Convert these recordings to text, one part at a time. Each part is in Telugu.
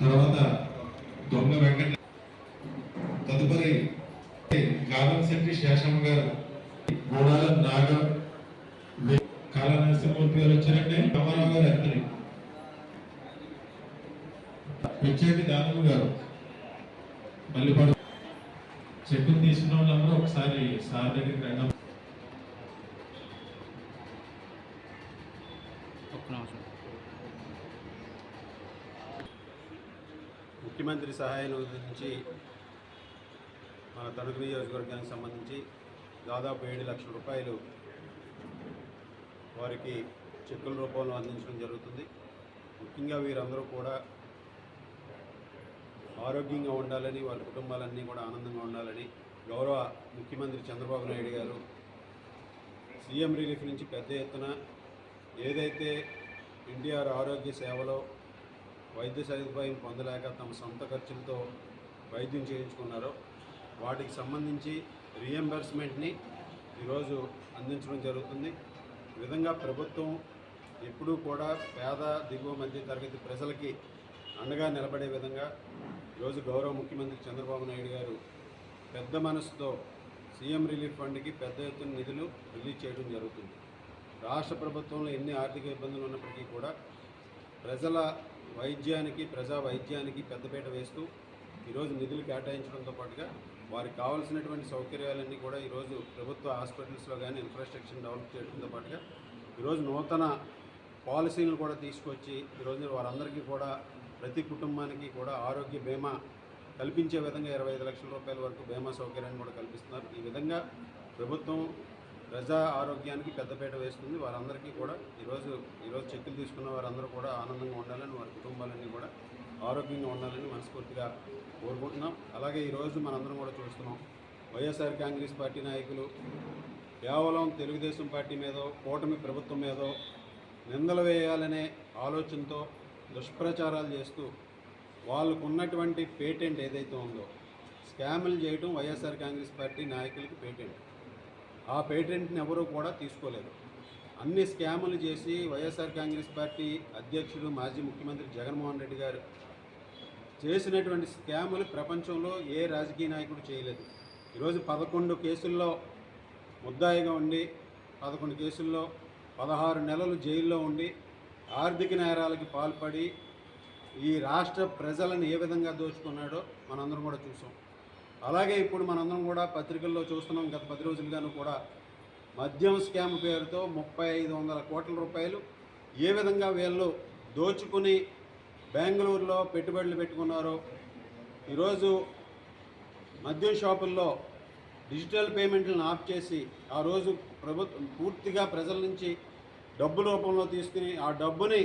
తర్వాత దొంగ వెంకట తదుపరి కాలం శెట్టి శేషమ్మ గారు. గోడాల నాగ వే- నరసింహమూర్తి గారు వచ్చారంటే రామారావు గారు ఎంతని పిచ్చేటి దానమ్మ గారు. మల్లిపాడు చెక్కులు తీసుకున్న వాళ్ళందరూ ఒకసారి సార్ దగ్గరికి రండి ఒక్క నిమిషం. ముఖ్యమంత్రి సహాయ నిధి నుంచి మన తణుకు నియోజకవర్గానికి సంబంధించి దాదాపు ఏడు లక్షల రూపాయలు వారికి చెక్కుల రూపంలో అందించడం జరుగుతుంది. ముఖ్యంగా వీరందరూ కూడా ఆరోగ్యంగా ఉండాలని వాళ్ళ కుటుంబాలన్నీ కూడా ఆనందంగా ఉండాలని గౌరవ ముఖ్యమంత్రి చంద్రబాబు నాయుడు గారు సీఎం రిలీఫ్ నుంచి పెద్ద ఎత్తున ఏదైతే ఎన్టీఆర్ ఆరోగ్య సేవలో వైద్య సదుపాయం పొందలేక తమ సొంత ఖర్చులతో వైద్యం చేయించుకున్నారో వాటికి సంబంధించి రీఎంబర్స్మెంట్ని ఈరోజు అందించడం జరుగుతుంది. ఈ విధంగా ప్రభుత్వం ఎప్పుడూ కూడా పేద దిగువ మధ్య తరగతి ప్రజలకి అండగా నిలబడే విధంగా ఈరోజు గౌరవ ముఖ్యమంత్రి చంద్రబాబు నాయుడు గారు పెద్ద మనసుతో సీఎం రిలీఫ్ ఫండ్కి పెద్ద ఎత్తున నిధులు రిలీజ్ చేయడం జరుగుతుంది. రాష్ట్ర ప్రభుత్వంలో ఎన్ని ఆర్థిక ఇబ్బందులు ఉన్నప్పటికీ కూడా ప్రజల వైద్యానికి ప్రజా వైద్యానికి పెద్దపీట వేస్తూ ఈరోజు నిధులు కేటాయించడంతో పాటుగా వారికి కావాల్సినటువంటి సౌకర్యాలన్నీ కూడా ఈరోజు ప్రభుత్వ హాస్పిటల్స్లో కానీ ఇన్ఫ్రాస్ట్రక్చర్ డెవలప్ చేయడంతో పాటుగా ఈరోజు నూతన పాలసీలను కూడా తీసుకొచ్చి ఈరోజు వారందరికీ కూడా ప్రతి కుటుంబానికి కూడా ఆరోగ్య బీమా కల్పించే విధంగా ఇరవై ఐదు లక్షల రూపాయల వరకు బీమా సౌకర్యాన్ని కూడా కల్పిస్తున్నారు. ఈ విధంగా ప్రభుత్వం ప్రజా ఆరోగ్యానికి పెద్దపీట వేస్తుంది. వారందరికీ కూడా ఈరోజు ఈరోజు చెక్కులు తీసుకున్న వారందరూ కూడా ఆనందంగా ఉండాలని వారి కుటుంబాలన్నీ కూడా ఆరోగ్యంగా ఉండాలని మనస్ఫూర్తిగా కోరుకుంటున్నాం. అలాగే ఈరోజు మనందరం కూడా చూస్తున్నాం వైఎస్ఆర్ కాంగ్రెస్ పార్టీ నాయకులు కేవలం తెలుగుదేశం పార్టీ మీదో కూటమి ప్రభుత్వం మీదో నిందలు వేయాలనే ఆలోచనతో దుష్ప్రచారాలు చేస్తూ వాళ్ళకు ఉన్నటువంటి పేటెంట్ ఏదైతే ఉందో స్కాములు చేయడం వైఎస్ఆర్ కాంగ్రెస్ పార్టీ నాయకులకి పేటెంట్. ఆ పేటెంట్ని ఎవరూ కూడా తీసుకోలేదు. అన్ని స్కాములు చేసి వైఎస్ఆర్ కాంగ్రెస్ పార్టీ అధ్యక్షుడు మాజీ ముఖ్యమంత్రి జగన్మోహన్ రెడ్డి గారు చేసినటువంటి స్కాములు ప్రపంచంలో ఏ రాజకీయ నాయకుడు చేయలేదు. ఈరోజు పదకొండు కేసుల్లో ముద్దాయిగా ఉండి పదకొండు కేసుల్లో పదహారు నెలలు జైల్లో ఉండి ఆర్థిక నేరాలకి పాల్పడి ఈ రాష్ట్ర ప్రజలను ఏ విధంగా దోచుకున్నాడో మనందరం కూడా చూసాం. అలాగే ఇప్పుడు మనందరం కూడా పత్రికల్లో చూస్తున్నాం. గత పది రోజులుగాను కూడా మద్యం స్కామ్ పేరుతో ముప్పై ఐదు వందల కోట్ల రూపాయలు ఏ విధంగా వీళ్ళు దోచుకుని బెంగళూరులో పెట్టుబడులు పెట్టుకున్నారో ఈరోజు మద్యం షాపుల్లో డిజిటల్ పేమెంట్లను ఆఫ్ చేసి ఆ రోజు ప్రభుత్వం పూర్తిగా ప్రజల నుంచి డబ్బు రూపంలో తీసుకుని ఆ డబ్బుని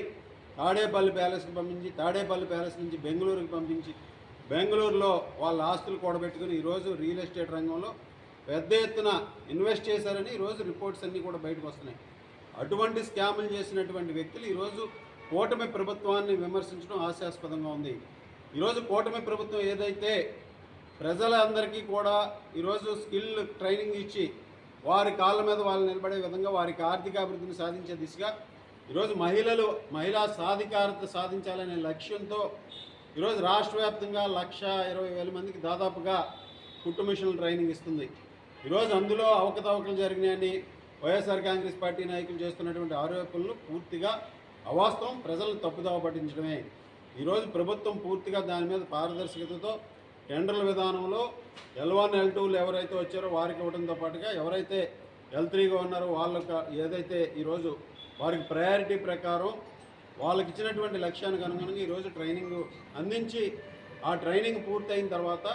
తాడేపల్లి ప్యాలెస్కి పంపించి తాడేపల్లి ప్యాలెస్ నుంచి బెంగళూరుకి పంపించి బెంగళూరులో వాళ్ళ ఆస్తులు కూడబెట్టుకుని ఈరోజు రియల్ ఎస్టేట్ రంగంలో పెద్ద ఎత్తున ఇన్వెస్ట్ చేశారని ఈరోజు రిపోర్ట్స్ అన్నీ కూడా బయటకు వస్తున్నాయి. అటువంటి స్కాములు చేసినటువంటి వ్యక్తులు ఈరోజు కూటమి ప్రభుత్వాన్ని విమర్శించడం హాస్యాస్పదంగా ఉంది. ఈరోజు కూటమి ప్రభుత్వం ఏదైతే ప్రజలందరికీ కూడా ఈరోజు స్కిల్ ట్రైనింగ్ ఇచ్చి వారి కాళ్ళ మీద వాళ్ళు నిలబడే విధంగా వారికి ఆర్థిక అభివృద్ధిని సాధించే దిశగా ఈరోజు మహిళలు మహిళా సాధికారత సాధించాలనే లక్ష్యంతో ఈరోజు రాష్ట్ర వ్యాప్తంగా లక్ష ఇరవై వేల మందికి దాదాపుగా కుట్టు మిషన్లు ట్రైనింగ్ ఇస్తుంది. ఈరోజు అందులో అవకతవకలు జరిగినాయని వైఎస్ఆర్ కాంగ్రెస్ పార్టీ నాయకులు చేస్తున్నటువంటి ఆరోపణలు పూర్తిగా అవాస్తవం. ప్రజలను తప్పుదోవ పట్టించడమే. ఈరోజు ప్రభుత్వం పూర్తిగా దాని మీద పారదర్శకతతో టెండర్ల విధానంలో ఎల్ వన్ ఎల్ టూలు ఎవరైతే వచ్చారో వారికి ఇవ్వడంతో పాటుగా ఎవరైతే ఎల్ త్రీగా ఉన్నారో వాళ్ళకి ఏదైతే ఈరోజు వారికి ప్రయారిటీ ప్రకారం వాళ్ళకి ఇచ్చినటువంటి లక్ష్యానికి అనుగుణంగా ఈరోజు ట్రైనింగ్ అందించి ఆ ట్రైనింగ్ పూర్తయిన తర్వాత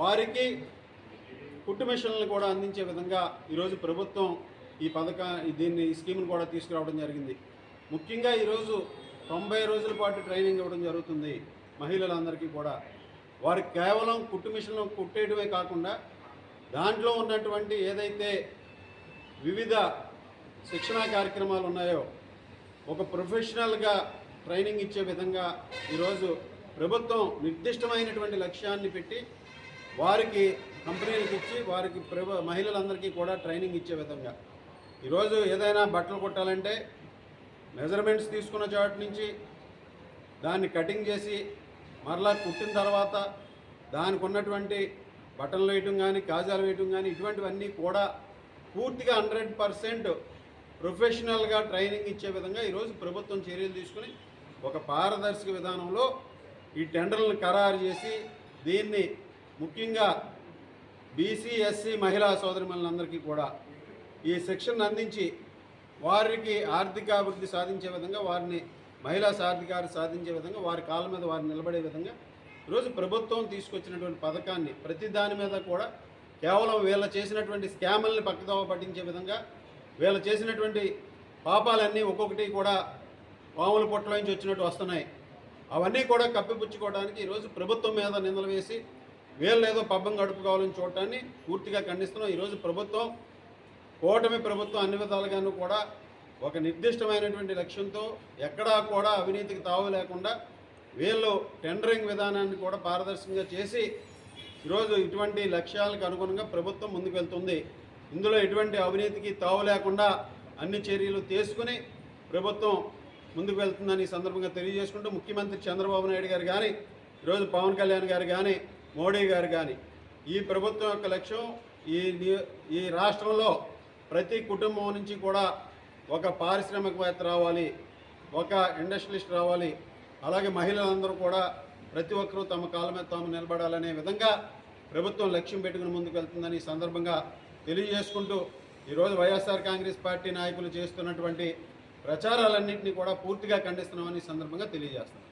వారికి కుట్టు మిషన్లను కూడా అందించే విధంగా ఈరోజు ప్రభుత్వం ఈ పథక దీన్ని ఈ స్కీమ్ను కూడా తీసుకురావడం జరిగింది. ముఖ్యంగా ఈరోజు తొంభై రోజుల పాటు ట్రైనింగ్ ఇవ్వడం జరుగుతుంది మహిళలందరికీ కూడా. వారికి కేవలం కుట్టు మిషన్లు కుట్టేయడమే కాకుండా దాంట్లో ఉన్నటువంటి ఏదైతే వివిధ శిక్షణా కార్యక్రమాలు ఉన్నాయో ఒక ప్రొఫెషనల్గా ట్రైనింగ్ ఇచ్చే విధంగా ఈరోజు ప్రభుత్వం నిర్దిష్టమైనటువంటి లక్ష్యాన్ని పెట్టి వారికి కంపెనీలకు ఇచ్చి వారికి ప్రభు మహిళలందరికీ కూడా ట్రైనింగ్ ఇచ్చే విధంగా. ఈరోజు ఏదైనా బట్టలు కుట్టాలంటే మెజర్మెంట్స్ తీసుకున్న చోటు నుంచి దాన్ని కటింగ్ చేసి మరలా కుట్టిన తర్వాత దానికి ఉన్నటువంటి బటన్లు వేయటం కానీ కాజాలు వేయటం కానీ ఇటువంటివన్నీ కూడా పూర్తిగా హండ్రెడ్ పర్సెంట్ ప్రొఫెషనల్గా ట్రైనింగ్ ఇచ్చే విధంగా ఈరోజు ప్రభుత్వం చర్యలు తీసుకుని ఒక పారదర్శక విధానంలో ఈ టెండర్లను ఖరారు చేసి దీన్ని ముఖ్యంగా బీసీ ఎస్సీ మహిళా సోదరిమణులందరికీ కూడా ఈ శిక్షణ అందించి వారికి ఆర్థికాభివృద్ధి సాధించే విధంగా వారిని మహిళా సాధికారు సాధించే విధంగా వారి కాళ్ళ మీద వారు నిలబడే విధంగా ఈరోజు ప్రభుత్వం తీసుకొచ్చినటువంటి పథకాన్ని ప్రతి దాని మీద కూడా కేవలం వీళ్ళ చేసినటువంటి స్కాముల్ని పక్కదోవ పట్టించే విధంగా వీళ్ళు చేసినటువంటి పాపాలన్నీ ఒక్కొక్కటి కూడా పాముల పొట్టలో నుంచి వచ్చినట్టు వస్తున్నాయి. అవన్నీ కూడా కప్పిపుచ్చుకోవడానికి ఈరోజు ప్రభుత్వం మీద నిందలు వేసి వీళ్ళు ఏదో పబ్బం గడుపుకోవాలని చూడటాన్ని పూర్తిగా ఖండిస్తున్నాం. ఈరోజు ప్రభుత్వం కూటమి ప్రభుత్వం అన్ని విధాలుగాను కూడా ఒక నిర్దిష్టమైనటువంటి లక్ష్యంతో ఎక్కడా కూడా అవినీతికి తావు లేకుండా వీళ్ళు టెండరింగ్ విధానాన్ని కూడా పారదర్శకంగా చేసి ఈరోజు ఇటువంటి లక్ష్యాలకు అనుగుణంగా ప్రభుత్వం ముందుకు వెళ్తుంది. ఇందులో ఎటువంటి అవినీతికి తావు లేకుండా అన్ని చర్యలు తీసుకుని ప్రభుత్వం ముందుకు వెళ్తుందని ఈ సందర్భంగా తెలియజేసుకుంటూ ముఖ్యమంత్రి చంద్రబాబు నాయుడు గారు కానీ ఈరోజు పవన్ కళ్యాణ్ గారు కానీ మోడీ గారు కానీ ఈ ప్రభుత్వం యొక్క లక్ష్యం ఈ ఈ రాష్ట్రంలో ప్రతి కుటుంబం నుంచి కూడా ఒక పారిశ్రామికవేత్త రావాలి ఒక ఇండస్ట్రియలిస్ట్ రావాలి అలాగే మహిళలందరూ కూడా ప్రతి ఒక్కరూ తమ కాళ్ళ మీద తాము నిలబడాలనే విధంగా ప్రభుత్వం లక్ష్యం పెట్టుకుని ముందుకు వెళ్తుందని ఈ సందర్భంగా తెలియజేసుకుంటూ ఈరోజు వైఎస్ఆర్ కాంగ్రెస్ పార్టీ నాయకులు చేస్తున్నటువంటి ప్రచారాలన్నింటినీ కూడా పూర్తిగా ఖండిస్తున్నామని సందర్భంగా తెలియజేస్తున్నాం.